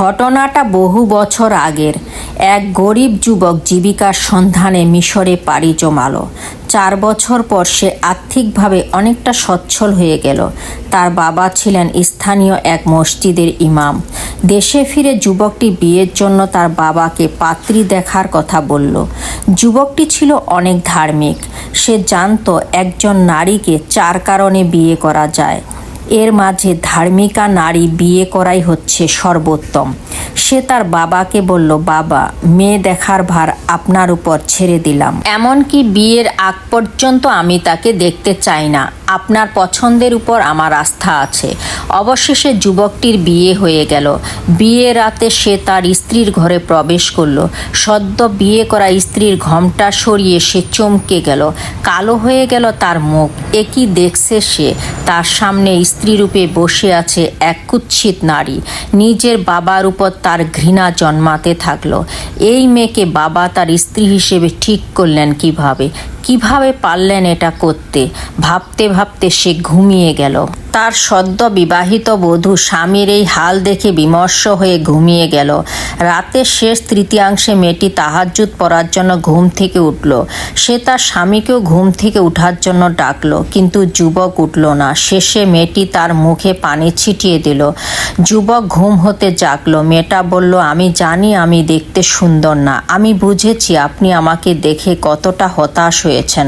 ঘটনাটা বহু বছর আগের। এক গরিব যুবক জীবিকার সন্ধানে মিশরে পাড়ি জমালো। চার বছর পর সে আর্থিকভাবে অনেকটা সচ্ছল হয়ে গেল। তার বাবা ছিলেন স্থানীয় এক মসজিদের ইমাম। দেশে ফিরে যুবকটি বিয়ের জন্য তার বাবাকে পাত্রী দেখার কথা বলল। যুবকটি ছিল অনেক ধার্মিক। সে জানতো একজন নারীকে চার কারণে বিয়ে করা যায়। এর মাঝে ধার্মিকা নারী বিয়ে করাই হচ্ছে সর্বোত্তম। সে তার বাবাকে বলল, বাবা, মেয়ে দেখার ভার আপনার উপর ছেড়ে দিলাম। এমনকি বিয়ের আগ পর্যন্ত আমি তাকে দেখতে চাই না। আপনার পছন্দের উপর আমার আস্থা আছে। অবশেষে যুবকটির বিয়ে হয়ে গেল। বিয়ে রাতে সে তার স্ত্রীর ঘরে প্রবেশ করল। সদ্য বিয়ে করা স্ত্রীর ঘমটা সরিয়ে সে চমকে গেল। কালো হয়ে গেল তার মুখ। একই দেখছে সে? তার সামনে স্ত্রীরূপে বসে আছে এক কুৎসিত নারী। নিজের বাবার উপর তার ঘৃণা জন্মাতে থাকল। এই মেয়েকে বাবা তার স্ত্রী হিসেবে ঠিক করলেন কীভাবে? কীভাবে পারলেন এটা করতে? ভাবতে ভাবতে সে ঘুমিয়ে গেল। তার সদ্য বিবাহিত বধূ স্বামীর এই হাল দেখে বিমর্ষ হয়ে ঘুমিয়ে গেল। রাতের শেষ তৃতীয়াংশে মেয়েটি তাহাজ্জুদ পড়ার জন্য ঘুম থেকে উঠল। সে তার স্বামীকেও ঘুম থেকে উঠার জন্য ডাকলো, কিন্তু যুবক উঠল না। শেষে মেয়েটি তার মুখে পানি ছিটিয়ে দিল। যুবক ঘুম হতে জাগলো। মেয়েটা বলল, আমি জানি আমি দেখতে সুন্দর না। আমি বুঝেছি আপনি আমাকে দেখে কতটা হতাশ হয়েছেন।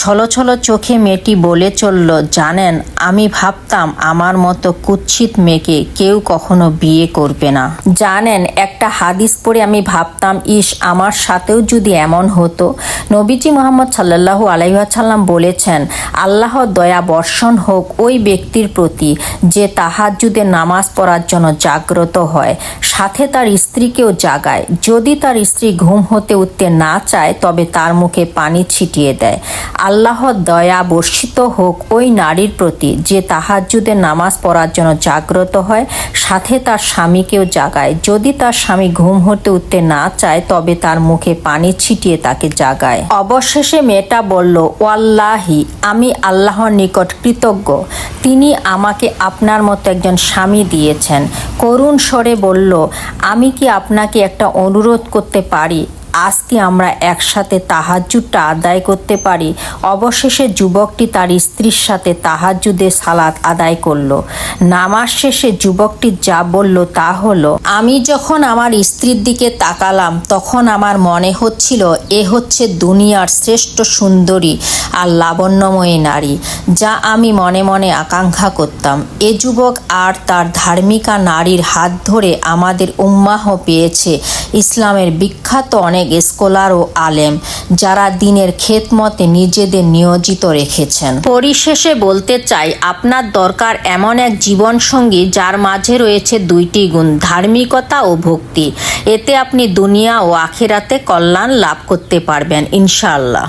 ছলো ছলো চোখে মেয়েটি বলে চলল, জানেন, আমি ভাবতাম আমার মতো কুৎসিত মেয়েকে কেউ কখনো বিয়ে করবে না। জানেন, একটা হাদিস পড়ে আমি ভাবতাম, ইস, আমার সাথেও যদি এমন হতো। নবীজি মোহাম্মদ সাল্লাল্লাহু আলাইসাল্লাম বলেছেন, আল্লাহ দয়া বর্ষণ হোক ওই ব্যক্তির প্রতি যে তাহাজ্জুদে নামাজ পড়ার জন্য জাগ্রত হয়। সাথে তার স্ত্রীকেও জাগায়। যদি তার স্ত্রী ঘুম হতে উঠতে না চায়, তবে তার মুখে পানি ছিটিয়ে দেয়। আল্লাহর দয়া বর্ষিত হোক ওই নারীর প্রতি যে তাহাজ্জুদের নামাজ পড়ার জন্য জাগ্রত হয়, সাথে তার স্বামীকেও জাগায়। যদি তার স্বামী ঘুম হতে উঠতে না চায়, তবে তার মুখে পানি ছিটিয়ে তাকে জাগায়। অবশেষে মেয়েটা বলল, ওয়াল্লাহি, আমি আল্লাহর নিকট কৃতজ্ঞ। তিনি আমাকে আপনার মতো একজন স্বামী দিয়েছেন। করুণ স্বরে বলল, আমি কি আপনাকে একটা অনুরোধ করতে পারি? আজকে আমরা একসাথে তাহাজ্জুদটা আদায় করতে পারি। অবশেষে যুবকটি তার স্ত্রীর সাথে তাহাজ্জুদের সালাত আদায় করল। নামাজ শেষে যুবকটি যা বলল তা হলো, আমি যখন আমার স্ত্রীর দিকে তাকালাম, তখন আমার মনে হচ্ছিল এ হচ্ছে দুনিয়ার শ্রেষ্ঠ সুন্দরী আর লাবণ্যময়ী নারী, যা আমি মনে মনে আকাঙ্ক্ষা করতাম। এ যুবক আর তার ধার্মিকা নারীর হাত ধরে আমাদের উম্মাহ পেয়েছে। ইসলামের বিখ্যাত অনেক স্কলার ও আলেম যারা দিনের খেতমতে নিজেদের নিয়োজিত রেখেছেন। পরিশেষে বলতে চাই, আপনার দরকার এমন এক জীবনসঙ্গী যার মাঝে রয়েছে দুইটি গুণ, ধার্মিকতা ও ভক্তি। এতে আপনি দুনিয়া ও আখেরাতে কল্যাণ লাভ করতে পারবেন, ইনশাআল্লাহ।